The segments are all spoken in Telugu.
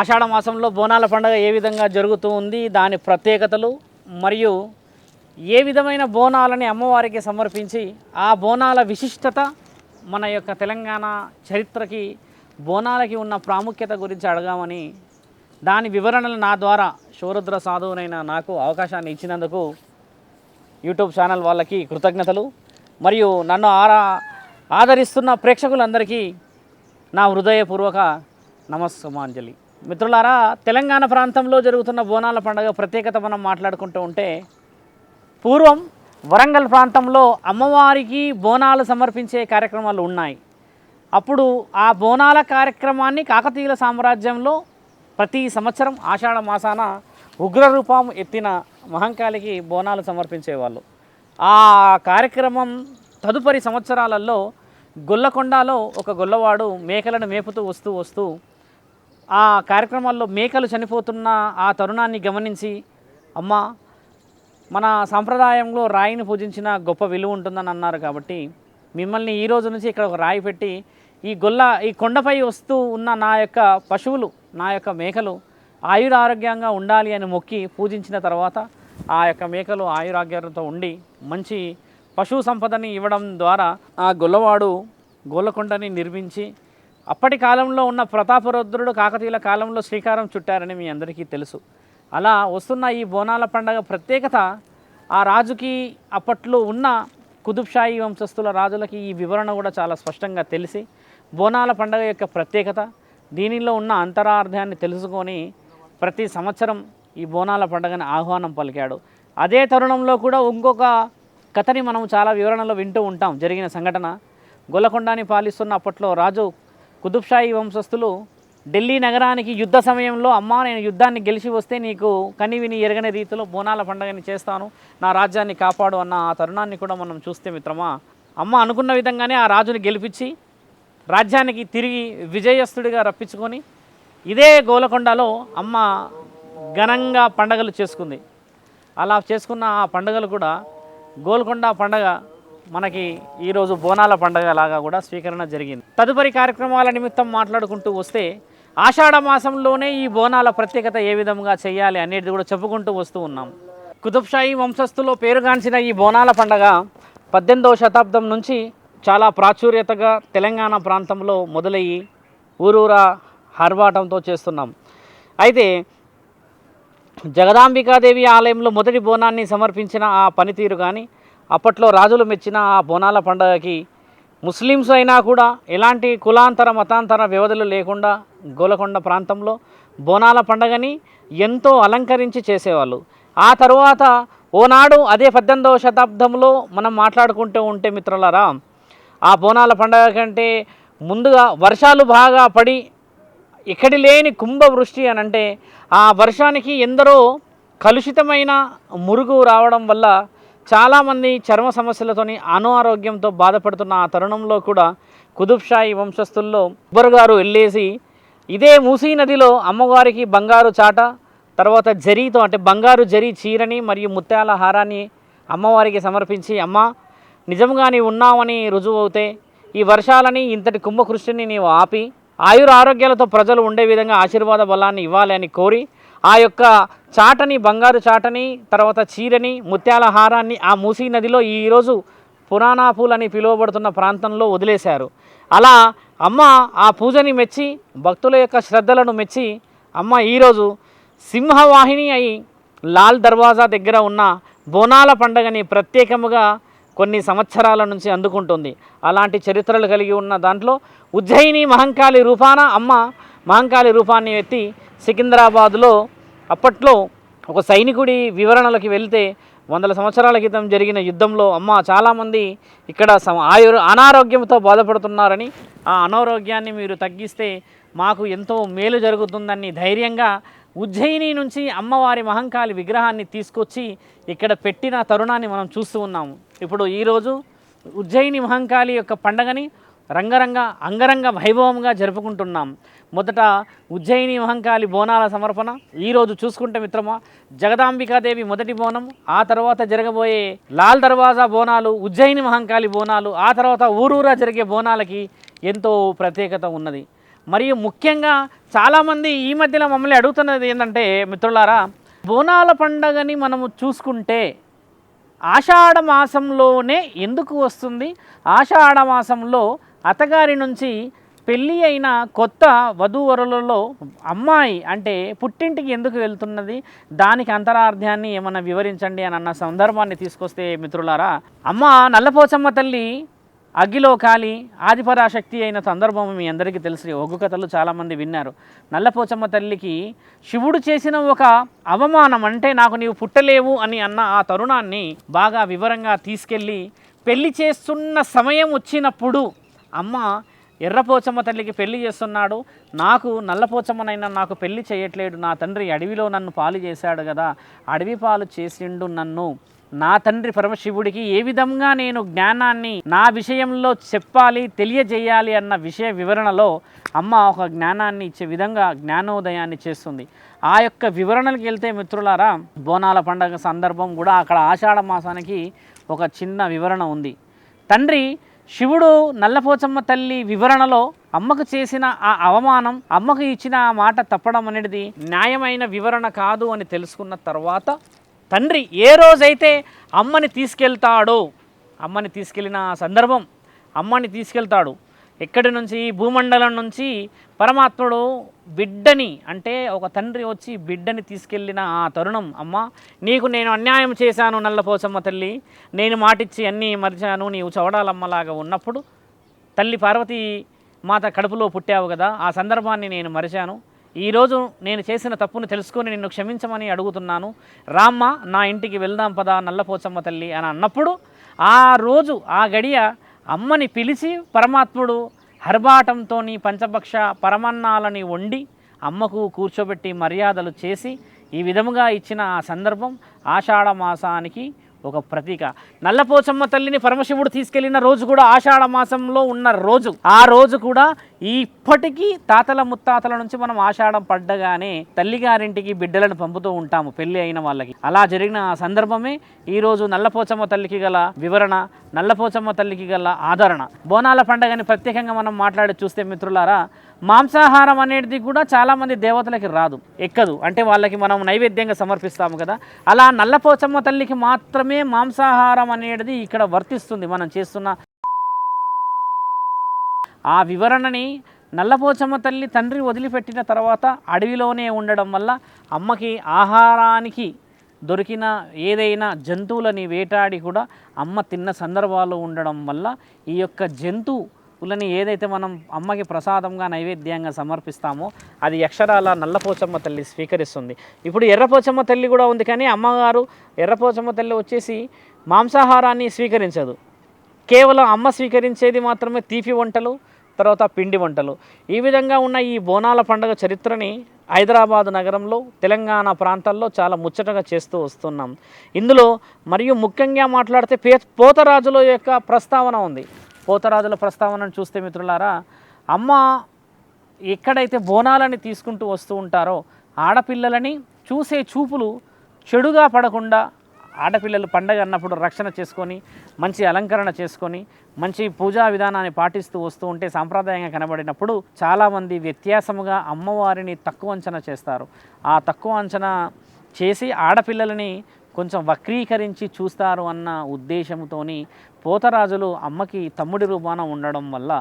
ఆషాఢ మాసంలో బోనాల పండుగ ఏ విధంగా జరుగుతూ ఉంది? దాని ప్రత్యేకతలు మరియు ఏ విధమైన బోనాలని అమ్మవారికి సమర్పించి ఆ బోనాల విశిష్టత మన యొక్క తెలంగాణ చరిత్రకి బోనాలకి ఉన్న ప్రాముఖ్యత గురించి అడగామని దాని వివరణలు నా ద్వారా శౌరుద్ర సాధువునైన నాకు అవకాశాన్ని ఇచ్చినందుకు యూట్యూబ్ ఛానల్ వాళ్ళకి కృతజ్ఞతలు. మరియు నన్ను ఆరా ఆదరిస్తున్న ప్రేక్షకులందరికీ నా హృదయపూర్వక నమస్సమాంజలి. మిత్రులారా తెలంగాణ ప్రాంతంలో జరుగుతున్న బోనాల పండుగ ప్రత్యేకత మనం మాట్లాడుకుంటూ ఉంటే పూర్వం వరంగల్ ప్రాంతంలో అమ్మవారికి బోనాలు సమర్పించే కార్యక్రమాలు ఉన్నాయి. అప్పుడు ఆ బోనాల కార్యక్రమాన్ని కాకతీయుల సామ్రాజ్యంలో ప్రతి సంవత్సరం ఆషాఢ మాసాన ఉగ్రరూపం ఎత్తిన మహంకాళికి బోనాలు సమర్పించేవాళ్ళు. ఆ కార్యక్రమం తదుపరి సంవత్సరాలలో గొల్లకొండలో ఒక గొల్లవాడు మేకలను మేపుతూ వస్తూ వస్తూ ఆ కార్యక్రమాల్లో మేకలు చనిపోతున్న ఆ తరుణాన్ని గమనించి అమ్మ మన సాంప్రదాయంలో రాయిని పూజించిన గొప్ప విలువ ఉంటుందని అన్నారు కాబట్టి మిమ్మల్ని ఈ రోజు నుంచి ఇక్కడ ఒక రాయి పెట్టి ఈ గొల్ల ఈ కొండపై వస్తూ ఉన్న నా యొక్క పశువులు నా యొక్క మేకలు ఆయుర ఆరోగ్యంగా ఉండాలి అని మొక్కి పూజించిన తర్వాత ఆ యొక్క మేకలు ఆయురాగ్యంతో ఉండి మంచి పశువు సంపదని ఇవ్వడం ద్వారా ఆ గొల్లవాడు గోలకొండని నిర్మించి అప్పటి కాలంలో ఉన్న ప్రతాపరుద్రుడు కాకతీయుల కాలంలో శ్రీకారం చుట్టారని మీ అందరికీ తెలుసు. అలా వస్తున్న ఈ బోనాల పండగ ప్రత్యేకత ఆ రాజుకి అప్పట్లో ఉన్న కుతుబ్షాహీ వంశస్థుల రాజులకి ఈ వివరణ కూడా చాలా స్పష్టంగా తెలిసి బోనాల పండగ యొక్క ప్రత్యేకత దీనిలో ఉన్న అంతరార్థాన్ని తెలుసుకొని ప్రతి సంవత్సరం ఈ బోనాల పండగని ఆహ్వానం పలికాడు. అదే తరుణంలో కూడా ఇంకొక కథని మనం చాలా వివరణలో వింటూ ఉంటాం. జరిగిన సంఘటన గొల్లకొండని పాలిస్తున్న అప్పట్లో రాజు కుతుబ్షాహీ వంశస్థులు ఢిల్లీ నగరానికి యుద్ధ సమయంలో అమ్మా నేను యుద్ధాన్ని గెలిచి వస్తే నీకు కనివిని ఎరగని రీతిలో బోనాల పండుగని చేస్తాను నా రాజ్యాన్ని కాపాడు అన్న ఆ తరుణాన్ని కూడా మనం చూస్తే మిత్రమా అమ్మ అనుకున్న విధంగానే ఆ రాజుని గెలిపించి రాజ్యానికి తిరిగి విజయస్తుడిగా రప్పించుకొని ఇదే గోలకొండలో అమ్మ ఘనంగా పండగలు చేసుకుంది. అలా చేసుకున్న ఆ పండుగలు కూడా గోల్కొండ పండగ మనకి ఈరోజు బోనాల పండగ లాగా కూడా స్వీకరణ జరిగింది. తదుపరి కార్యక్రమాల నిమిత్తం మాట్లాడుకుంటూ వస్తే ఆషాఢ మాసంలోనే ఈ బోనాల ప్రత్యేకత ఏ విధంగా చేయాలి అనేది కూడా చెప్పుకుంటూ వస్తూ ఉన్నాం. కుతుబ్షాహీ వంశస్థులో పేరుగాంచిన ఈ బోనాల పండగ పద్దెనిమిదవ శతాబ్దం నుంచి చాలా ప్రాచుర్యతగా తెలంగాణ ప్రాంతంలో మొదలయ్యి ఊరూరా హర్వాటంతో చేస్తున్నాం. అయితే జగదాంబికాదేవి ఆలయంలో మొదటి బోనాన్ని సమర్పించిన ఆ పనితీరు కానీ అప్పట్లో రాజులు మెచ్చిన ఆ బోనాల పండగకి ముస్లిమ్స్ అయినా కూడా ఎలాంటి కులాంతర మతాంతర వ్యవధులు లేకుండా గోలకొండ ప్రాంతంలో బోనాల పండగని ఎంతో అలంకరించి చేసేవాళ్ళు. ఆ తరువాత ఓనాడు అదే పద్దెనిమిదవ శతాబ్దంలో మనం మాట్లాడుకుంటూ ఉంటే మిత్రులరా ఆ బోనాల పండగ కంటే ముందుగా వర్షాలు బాగా పడి ఎక్కడి లేని కుంభవృష్టి అని అంటే ఆ వర్షానికి ఎందరో కలుషితమైన మురుగు రావడం వల్ల చాలామంది చర్మ సమస్యలతోని అనారోగ్యంతో బాధపడుతున్న ఆ తరుణంలో కూడా కుతుబ్షాహీ వంశస్థుల్లో అక్బర్ గారు వెళ్ళేసి ఇదే మూసీ నదిలో అమ్మవారికి బంగారు చాట తర్వాత జరీతో అంటే బంగారు జరీ చీరని మరియు ముత్యాల హారాన్ని అమ్మవారికి సమర్పించి అమ్మ నిజంగా నీవు ఉన్నావని రుజువు అవుతే ఈ వర్షాలని ఇంతటి కుంభకృష్టిని నీవు ఆపి ఆయుర ఆరోగ్యాలతో ప్రజలు ఉండే విధంగా ఆశీర్వాద బలాన్ని ఇవ్వాలి అని కోరి ఆ యొక్క చాటని బంగారు చాటని తర్వాత చీరని ముత్యాల హారాన్ని ఆ మూసీ నదిలో ఈరోజు పురాణాపూల్ అని పిలువబడుతున్న ప్రాంతంలో వదిలేశారు. అలా అమ్మ ఆ పూజని మెచ్చి భక్తుల యొక్క శ్రద్ధలను మెచ్చి అమ్మ ఈరోజు సింహవాహిని అయి లాల్ దర్వాజా దగ్గర ఉన్న బోనాల పండగని ప్రత్యేకముగా కొన్ని సంవత్సరాల నుంచి అందుకుంటుంది. అలాంటి చరిత్రలు కలిగి ఉన్న దాంట్లో ఉజ్జయిని మహంకాళి రూపాన అమ్మ మహంకాళి రూపాన్ని ఎత్తి సికింద్రాబాద్లో అప్పట్లో ఒక సైనికుడి వివరణలకి వెళ్తే వందల సంవత్సరాల క్రితం జరిగిన యుద్ధంలో అమ్మ చాలామంది ఇక్కడ సమ- ఆయుర్ అనారోగ్యంతో బాధపడుతున్నారని ఆ అనారోగ్యాన్ని మీరు తగ్గిస్తే మాకు ఎంతో మేలు జరుగుతుందని ధైర్యంగా ఉజ్జయిని నుంచి అమ్మవారి మహంకాళి విగ్రహాన్ని తీసుకొచ్చి ఇక్కడ పెట్టిన తరుణాన్ని మనం చూస్తూ ఉన్నాము. ఇప్పుడు ఈరోజు ఉజ్జయిని మహంకాళి యొక్క పండగని రంగరంగ అంగరంగ వైభవంగా జరుపుకుంటున్నాం. మొదట ఉజ్జయిని మహంకాళి బోనాల సమర్పణ. ఈరోజు చూసుకుంటే మిత్రమా జగదాంబికాదేవి మొదటి బోనం ఆ తర్వాత జరగబోయే లాల్ దర్వాజా బోనాలు ఉజ్జయిని మహంకాళి బోనాలు ఆ తర్వాత ఊరూరా జరిగే బోనాలకి ఎంతో ప్రత్యేకత ఉన్నది. మరియు ముఖ్యంగా చాలామంది ఈ మధ్యలో మమ్మల్ని అడుగుతున్నది ఏంటంటే మిత్రులారా బోనాల పండగని మనము చూసుకుంటే ఆషాఢ మాసంలోనే ఎందుకు వస్తుంది? ఆషాఢ మాసంలో అత్తగారి నుంచి పెళ్ళి అయిన కొత్త వధూవరులలో అమ్మాయి అంటే పుట్టింటికి ఎందుకు వెళ్తున్నది? దానికి అంతరార్థాన్ని ఏమన్నా వివరించండి అని అన్న సందర్భాన్ని తీసుకొస్తే మిత్రులారా అమ్మ నల్లపోచమ్మ తల్లి అగ్గిలో కాలి ఆదిపరాశక్తి అయిన సందర్భం మీ అందరికీ తెలుసు ఒగ్గు కథలు చాలామంది విన్నారు. నల్లపోచమ్మ తల్లికి శివుడు చేసిన ఒక అవమానం అంటే నాకు నీవు పుట్టలేవు అని అన్న ఆ తరుణాన్ని బాగా వివరంగా తీసుకెళ్ళి పెళ్ళి చేస్తున్న సమయం వచ్చినప్పుడు అమ్మ ఎర్రపోచమ్మ తల్లికి పెళ్ళి చేస్తున్నాడు. నాకు నల్లపోచమ్మనైనా నాకు పెళ్ళి చేయట్లేడు. నా తండ్రి అడవిలో నన్ను పాలు చేశాడు కదా. అడవి పాలు చేసిండు నన్ను. నా తండ్రి పరమశివుడికి ఏ విధంగా నేను జ్ఞానాన్ని నా విషయంలో చెప్పాలి తెలియజేయాలి అన్న విషయ వివరణలో అమ్మ ఒక జ్ఞానాన్ని ఇచ్చే విధంగా జ్ఞానోదయాన్ని చేస్తుంది. ఆ యొక్క వివరణలకు వెళ్తే మిత్రులారా బోనాల పండగ సందర్భం కూడా అక్కడ ఆషాఢ మాసానికి ఒక చిన్న వివరణ ఉంది. తండ్రి శివుడు నల్లపోచమ్మ తల్లి వివరణలో అమ్మకు చేసిన ఆ అవమానం అమ్మకు ఇచ్చిన ఆ మాట తప్పడం అనేది న్యాయమైన వివరణ కాదు అని తెలుసుకున్న తర్వాత తండ్రి ఏ రోజైతే అమ్మని తీసుకెళ్తాడో అమ్మని తీసుకెళ్ళిన సందర్భం అమ్మని తీసుకెళ్తాడు. ఇక్కడి నుంచి? భూమండలం నుంచి పరమాత్ముడు బిడ్డని అంటే ఒక తండ్రి వచ్చి బిడ్డని తీసుకెళ్ళిన ఆ తరుణం అమ్మ నీకు నేను అన్యాయం చేశాను నల్లపోచమ్మ తల్లి. నేను మాటిచ్చి అన్నీ మరిచాను నీవు చవడాలమ్మలాగా ఉన్నప్పుడు తల్లి పార్వతీ మాత కడుపులో పుట్టావు కదా ఆ సందర్భాన్ని నేను మరిచాను. ఈరోజు నేను చేసిన తప్పును తెలుసుకొని నిన్ను క్షమించమని అడుగుతున్నాను. రామ్మ నా ఇంటికి వెళ్దాం పదా నల్లపోచమ్మ తల్లి అని అన్నప్పుడు ఆ రోజు ఆ గడియ అమ్మని పిలిచి పరమాత్ముడు హర్బాటంతో పంచభక్ష పరమన్నాలని వండి అమ్మకు కూర్చోబెట్టి మర్యాదలు చేసి ఈ విధముగా ఇచ్చిన ఆ సందర్భం ఆషాఢ మాసానికి ఒక ప్రతీక. నల్లపోచమ్మ తల్లిని పరమశివుడు తీసుకెళ్ళిన రోజు కూడా ఆషాఢ మాసంలో ఉన్న రోజు. ఆ రోజు కూడా ఇప్పటికీ తాతల ముత్తాతల నుంచి మనం ఆషాఢం పడ్డగానే తల్లిగారింటికి బిడ్డలను పంపుతూ ఉంటాము పెళ్ళి అయిన వాళ్ళకి. అలా జరిగిన సందర్భమే ఈరోజు నల్లపోచమ్మ తల్లికి గల వివరణ నల్లపోచమ్మ తల్లికి గల ఆదరణ. బోనాల పండగని ప్రత్యేకంగా మనం మాట్లాడి చూస్తే మిత్రులారా మాంసాహారం అనేది కూడా చాలామంది దేవతలకి రాదు ఎక్కదు. అంటే వాళ్ళకి మనం నైవేద్యంగా సమర్పిస్తాము కదా. అలా నల్లపోచమ్మ తల్లికి మాత్రమే మాంసాహారం అనేది ఇక్కడ వర్తిస్తుంది. మనం చేస్తున్న ఆ వివరణని నల్లపోచమ్మ తల్లి తండ్రి వదిలిపెట్టిన తర్వాత అడవిలోనే ఉండడం వల్ల అమ్మకి ఆహారానికి దొరికిన ఏదైనా జంతువులని వేటాడి కూడా అమ్మ తిన్న సందర్భాలు ఉండడం వల్ల ఈ యొక్క జంతువు జంతువులని ఏదైతే మనం అమ్మకి ప్రసాదంగా నైవేద్యంగా సమర్పిస్తామో అది అక్షరాల నల్లపోచమ్మ తల్లి స్వీకరిస్తుంది. ఇప్పుడు ఎర్రపోచమ్మ తల్లి కూడా ఉంది కానీ అమ్మగారు ఎర్రపోచమ్మ తల్లి వచ్చేసి మాంసాహారాన్ని స్వీకరించదు. కేవలం అమ్మ స్వీకరించేది మాత్రమే తీపి వంటలు తర్వాత పిండి వంటలు. ఈ విధంగా ఉన్న ఈ బోనాల పండుగ చరిత్రని హైదరాబాద్ నగరంలో తెలంగాణ ప్రాంతాల్లో చాలా ముచ్చటగా చేస్తూ వస్తున్నాం. ఇందులో మరియు ముఖ్యంగా మాట్లాడితే పే పోతరాజుల యొక్క ప్రస్తావన ఉంది. పోతరాజుల ప్రస్తావనను చూస్తే మిత్రులారా అమ్మ ఎక్కడైతే బోనాలని తీసుకుంటూ వస్తూ ఉంటారో ఆడపిల్లలని చూసే చూపులు చెడుగా పడకుండా ఆడపిల్లలు పండగ అన్నప్పుడు రక్షణ చేసుకొని మంచి అలంకరణ చేసుకొని మంచి పూజా విధానాన్ని పాటిస్తూ వస్తూ ఉంటే సాంప్రదాయంగా కనబడినప్పుడు చాలామంది వ్యత్యాసముగా అమ్మవారిని తక్కువ అంచనా చేస్తారు. ఆ తక్కువ అంచనా చేసి ఆడపిల్లలని కొంచెం వక్రీకరించి చూస్తారు అన్న ఉద్దేశంతోని పోతరాజులు అమ్మకి తమ్ముడి రూపాన ఉండడం వల్ల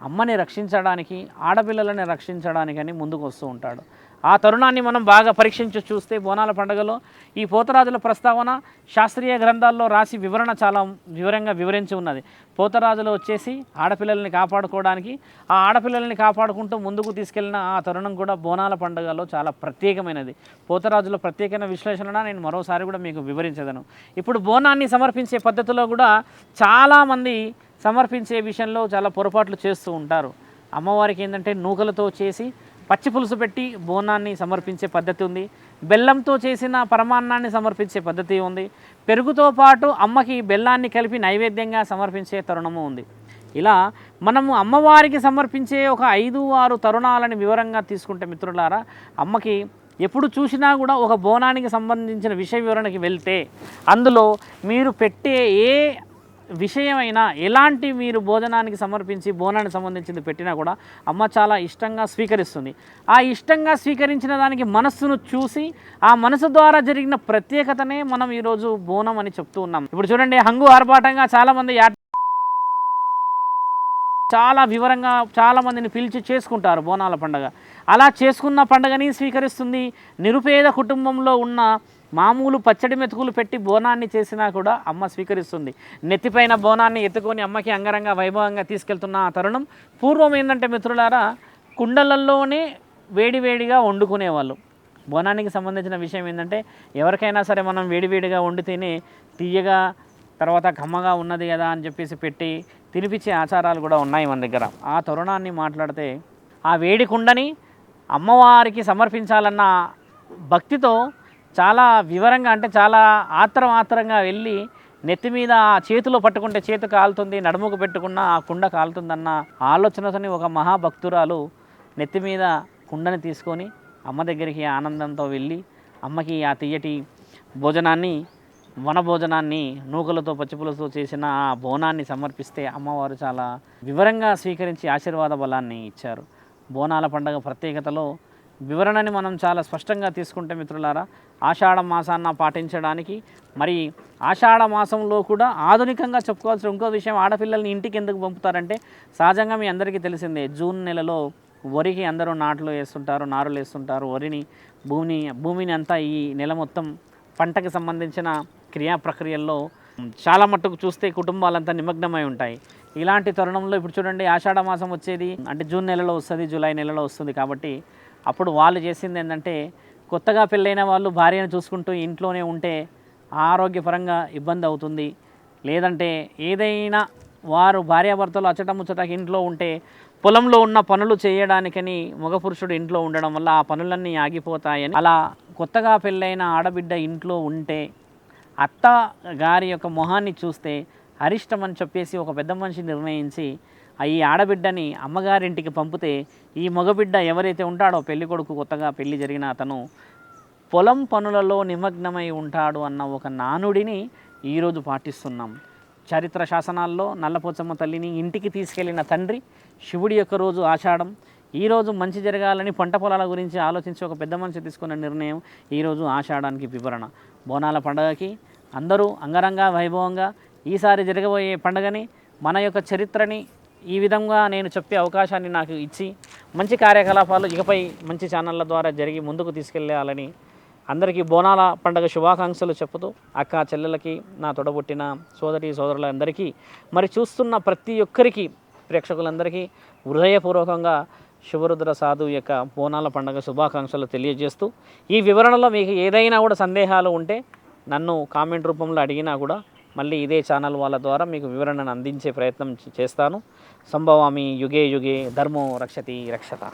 అమ్మని రక్షించడానికి ఆడపిల్లలని రక్షించడానికని ముందుకు వస్తూ ఉంటాడు. ఆ తరుణాన్ని మనం బాగా పరీక్షించి చూస్తే బోనాల పండుగలో ఈ పోతరాజుల ప్రస్తావన శాస్త్రీయ గ్రంథాల్లో రాసి వివరణ చాలా వివరంగా వివరించి ఉన్నది. పోతరాజులు వచ్చేసి ఆడపిల్లల్ని కాపాడుకోవడానికి ఆ ఆడపిల్లల్ని కాపాడుకుంటూ ముందుకు తీసుకెళ్ళిన ఆ తరుణం కూడా బోనాల పండుగలో చాలా ప్రత్యేకమైనది. పోతరాజుల ప్రత్యేకమైన విశ్లేషణ నేను మరోసారి కూడా మీకు వివరించదను. ఇప్పుడు బోనాన్ని సమర్పించే పద్ధతిలో కూడా చాలామంది సమర్పించే విషయంలో చాలా పొరపాట్లు చేస్తూ ఉంటారు. అమ్మవారికి ఏంటంటే నూకలతో చేసి పచ్చి పులుసు పెట్టి బోనాన్ని సమర్పించే పద్ధతి ఉంది. బెల్లంతో చేసిన పరమాన్నాన్ని సమర్పించే పద్ధతి ఉంది. పెరుగుతో పాటు అమ్మకి బెల్లాన్ని కలిపి నైవేద్యంగా సమర్పించే తరుణము ఉంది. ఇలా మనము అమ్మవారికి సమర్పించే ఒక ఐదు ఆరు తరుణాలని వివరంగా తీసుకుంటే మిత్రులారా అమ్మకి ఎప్పుడు చూసినా కూడా ఒక బోనానికి సంబంధించిన విషయ వివరణకి వెళ్తే అందులో మీరు పెట్టే ఏ విషయమైనా ఎలాంటి మీరు భోజనానికి సమర్పించి బోనానికి సంబంధించింది పెట్టినా కూడా అమ్మ చాలా ఇష్టంగా స్వీకరిస్తుంది. ఆ ఇష్టంగా స్వీకరించిన దానికి మనస్సును చూసి ఆ మనసు ద్వారా జరిగిన ప్రత్యేకతనే మనం ఈరోజు బోనం అని చెప్తూ ఉన్నాం. ఇప్పుడు చూడండి హంగు ఆర్భాటంగా చాలామంది యాట చాలా వివరంగా చాలామందిని పిలిచి చేసుకుంటారు బోనాల పండగ. అలా చేసుకున్న పండగని స్వీకరిస్తుంది నిరుపేద కుటుంబంలో ఉన్న మామూలు పచ్చడి మెతుకులు పెట్టి బోనాన్ని చేసినా కూడా అమ్మ స్వీకరిస్తుంది. నెత్తిపైన బోనాన్ని ఎత్తుకొని అమ్మకి అంగరంగ వైభవంగా తీసుకెళ్తున్న ఆ తరుణం పూర్వం ఏంటంటే మిత్రులారా కుండలల్లోనే వేడివేడిగా వండుకునేవాళ్ళు. బోనానికి సంబంధించిన విషయం ఏంటంటే ఎవరికైనా సరే మనం వేడివేడిగా వండితేనే తీయగా తర్వాత కమ్మగా ఉన్నది కదా అని చెప్పేసి పెట్టి తినిపించే ఆచారాలు కూడా ఉన్నాయి మన దగ్గర. ఆ తరుణాన్ని మాట్లాడితే ఆ వేడి కుండని అమ్మవారికి సమర్పించాలన్న భక్తితో చాలా వివరంగా అంటే చాలా ఆత్రం ఆత్రంగా వెళ్ళి నెత్తి మీద ఆ చేతిలో పట్టుకుంటే చేతి కాలుతుంది నడుముకు పెట్టుకున్న ఆ కుండ కాలుతుందన్న ఆలోచనతోని ఒక మహాభక్తురాలు నెత్తి మీద కుండని తీసుకొని అమ్మ దగ్గరికి ఆనందంతో వెళ్ళి అమ్మకి ఆ తీయటి భోజనాన్ని వన భోజనాన్ని నూకలతో పచ్చిపులతో చేసిన ఆ బోనాన్ని సమర్పిస్తే అమ్మవారు చాలా వివరంగా స్వీకరించి ఆశీర్వాద బలాన్ని ఇచ్చారు. బోనాల పండుగ ప్రత్యేకతలో వివరణని మనం చాలా స్పష్టంగా తీసుకుంటే మిత్రులారా ఆషాఢ మాసాన్న పాటించడానికి. మరి ఆషాఢ మాసంలో కూడా ఆధునికంగా చెప్పుకోవాల్సిన ఇంకో విషయం ఆడపిల్లల్ని ఇంటికి ఎందుకు పంపుతారంటే సహజంగా మీ అందరికీ తెలిసిందే జూన్ నెలలో వరికి అందరూ నాట్లు వేస్తుంటారు నారులు వేస్తుంటారు వరిని భూమిని భూమిని అంతా ఈ నెల మొత్తం పంటకు సంబంధించిన క్రియా ప్రక్రియల్లో చాలా మట్టుకు చూస్తే కుటుంబాలంతా నిమగ్నమై ఉంటాయి. ఇలాంటి తరుణంలో ఇప్పుడు చూడండి ఆషాఢ మాసం వచ్చేది అంటే జూన్ నెలలో వస్తుంది జూలై నెలలో వస్తుంది కాబట్టి అప్పుడు వాళ్ళు చేసింది ఏంటంటే కొత్తగా పెళ్ళైన వాళ్ళు భార్యను చూసుకుంటూ ఇంట్లోనే ఉంటే ఆరోగ్యపరంగా ఇబ్బంది అవుతుంది. లేదంటే ఏదైనా వారు భార్యాభర్తలు అచ్చట ముచ్చట ఇంట్లో ఉంటే పొలంలో ఉన్న పనులు చేయడానికని మగ పురుషుడు ఇంట్లో ఉండడం వల్ల ఆ పనులన్నీ ఆగిపోతాయని అలా కొత్తగా పెళ్ళైన ఆడబిడ్డ ఇంట్లో ఉంటే అత్త గారి యొక్క మొహాన్ని చూస్తే అరిష్టం అని చెప్పేసి ఒక పెద్ద మనిషి నిర్ణయించి ఈ ఆడబిడ్డని అమ్మగారింటికి పంపితే ఈ మగబిడ్డ ఎవరైతే ఉంటాడో పెళ్ళి కొడుకు కొత్తగా పెళ్ళి జరిగిన అతను పొలం పనులలో నిమగ్నమై ఉంటాడు అన్న ఒక నానుడిని ఈరోజు పాటిస్తున్నాం. చరిత్ర శాసనాల్లో నల్లపోచమ్మ తల్లిని ఇంటికి తీసుకెళ్ళిన తండ్రి శివుడి యొక్క రోజు ఆషాఢం. ఈరోజు మంచి జరగాలని పంట పొలాల గురించి ఆలోచించి ఒక పెద్ద మనిషి తీసుకున్న నిర్ణయం ఈరోజు ఆషాఢానికి వివరణ. బోనాల పండగకి అందరూ అంగరంగ వైభవంగా ఈసారి జరగబోయే పండగని మన యొక్క చరిత్రని ఈ విధంగా నేను చెప్పే అవకాశాన్ని నాకు ఇచ్చి మంచి కార్యకలాపాలు ఇకపై మంచి ఛానళ్ళ ద్వారా జరిగి ముందుకు తీసుకెళ్ళాలని అందరికీ బోనాల పండుగ శుభాకాంక్షలు చెప్పుతూ అక్క చెల్లెలకి నా తొడబుట్టిన సోదరి సోదరులందరికీ మరి చూస్తున్న ప్రతి ఒక్కరికి ప్రేక్షకులందరికీ హృదయపూర్వకంగా శివరుద్ర సాధు యొక్క బోనాల పండుగ శుభాకాంక్షలు తెలియజేస్తూ ఈ వివరణలో మీకు ఏదైనా కూడా సందేహాలు ఉంటే నన్ను కామెంట్ రూపంలో అడిగినా కూడా మళ్ళీ ఇదే ఛానల్ వాళ్ళ ద్వారా మీకు వివరణను అందించే ప్రయత్నం చేస్తాను. సంభవామి యుగే యుగే ధర్మో రక్షతి రక్షత.